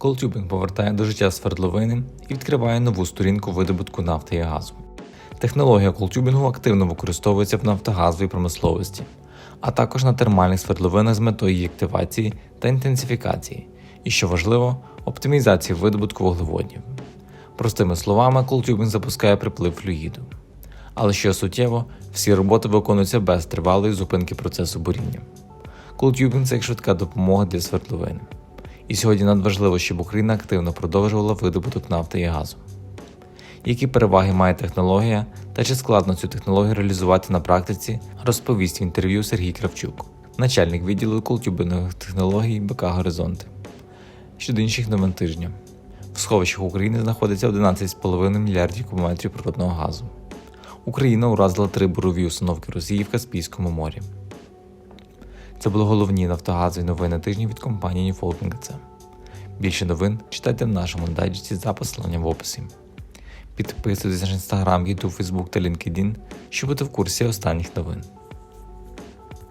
Колтюбінг повертає до життя свердловини і відкриває нову сторінку видобутку нафти і газу. Технологія колтюбінгу активно використовується в нафтогазовій промисловості, а також на термальних свердловинах з метою її активації та інтенсифікації, і що важливо, оптимізації видобутку вуглеводнів. Простими словами, колтюбінг запускає приплив флюїду. Але що суттєво, всі роботи виконуються без тривалої зупинки процесу буріння. Колтюбінг це як швидка допомога для свердловин. І сьогодні надважливо, щоб Україна активно продовжувала видобуток нафти і газу. Які переваги має технологія та чи складно цю технологію реалізувати на практиці, розповість в інтерв'ю Сергій Кравчук, начальник відділу колтюбингових технологій БК Горизонти. Щодо інших новин тижня. В сховищах України знаходиться 11,5 мільярдів кубометрів природного газу. Україна уразила три бурові установки Росії в Каспійському морі. Це були головні нафтогазові новини тижня від компанії Ньюфолкінг.ц. Більше новин читайте в нашому дайджесті за посиланням в описі. Підписуйтесь на інстаграм, YouTube, Фейсбук та LinkedIn, щоб бути в курсі останніх новин.